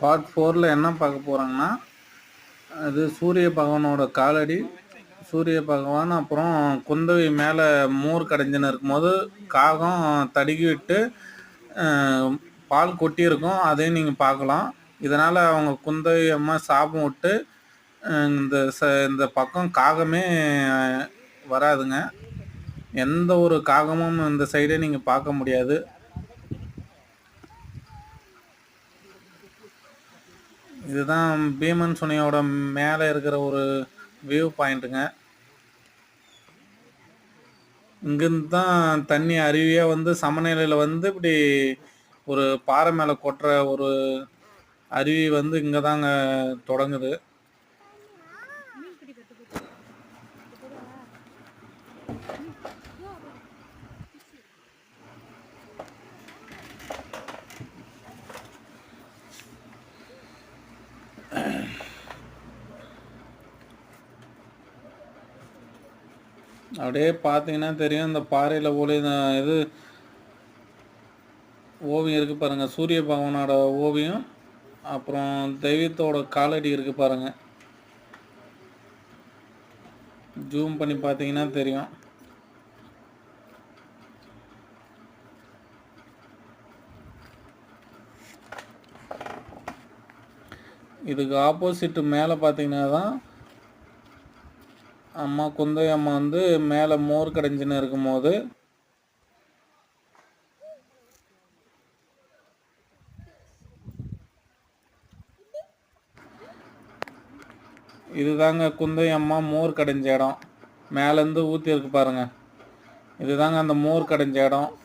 Part ஃபோரில் என்ன பார்க்க போகிறாங்கன்னா அது சூரிய பகவானோட காலடி. சூரிய பகவான் அப்புறம் குந்தவி மேலே மோர் கடைஞ்சின்னு இருக்கும்போது காகம் தடுக்கி விட்டு பால் கொட்டியிருக்கும். அதையும் நீங்கள் பார்க்கலாம். இதனால் அவங்க குந்தவி அம்மா சாபம் விட்டு இந்த ச இந்த பக்கம் காகமே வராதுங்க. எந்த ஒரு காகமும் இந்த சைடே நீங்கள் பார்க்க முடியாது. இதுதான் பீமன் சுனையோட மேலே இருக்கிற ஒரு வியூ பாயிண்ட்டுங்க இங்கேருந்து தான் தண்ணி அருவியாக வந்து சமநிலையில் வந்து இப்படி ஒரு பாறை மேலே கொட்டுற ஒரு அருவி வந்து இங்கே தாங்க தொடங்குது. அப்படியே பார்த்தீங்கன்னா தெரியும் இந்த பாறையில் போல இது ஓவியம் இருக்குது பாருங்கள் சூரிய பகவானோட ஓவியம் அப்புறம் தெய்வத்தோட காலடி இருக்குது பாருங்கள் ஜூம் பண்ணி பார்த்தீங்கன்னா தெரியும். இதுக்கு ஆப்போசிட் மேலே பார்த்தீங்கன்னா தான் அம்மா குந்தவை அம்மா வந்து மேலே மோர் கடைஞ்சின்னு இருக்கும்போது இதுதாங்க குந்தவை அம்மா மோர் கடைஞ்ச இடம். மேலேருந்து ஊற்றி இருக்கு பாருங்க. இதுதாங்க அந்த மோர் கடைஞ்ச இடம்.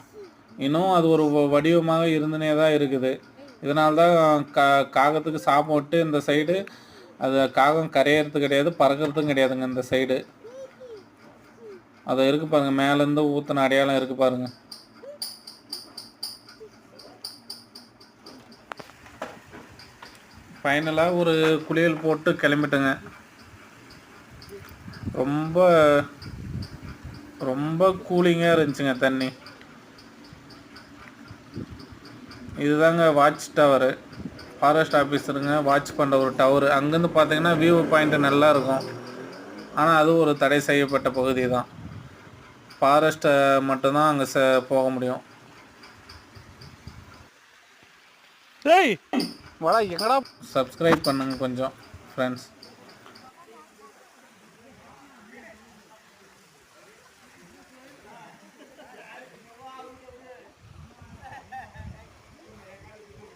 இன்னும் அது ஒரு வ- வடிவமாக இருந்துனே தான் இருக்குது. இதனால தான் கா காகத்துக்கு சாப்பிட்டு இந்த சைடு அது காகம் கரையிறது கிடையாது பறக்கிறதும் கிடையாதுங்க இந்த சைடு அதை இருக்கு பாருங்க மேலேருந்து ஊற்றின அடையாளம் இருக்கு பாருங்க. ஃபைனலாக ஒரு குளியல் போட்டு கிளம்பிட்டுங்க. ரொம்ப ரொம்ப கூலிங்காக இருந்துச்சுங்க தண்ணி. இதுதாங்க வாட்ச் டவரு ஃபாரஸ்ட் ஆஃபீஸருங்க வாட்ச் பண்ணுற ஒரு டவரு அங்கேருந்து பார்த்தீங்கன்னா வியூ பாயிண்ட் நல்லா இருக்கும். ஆனால் அது ஒரு தடை செய்யப்பட்ட பகுதி தான் ஃபாரஸ்ட்டை மட்டும்தான் அங்கே ச போக முடியும். சப்ஸ்கிரைப் பண்ணுங்க கொஞ்சம் ஃப்ரெண்ட்ஸ்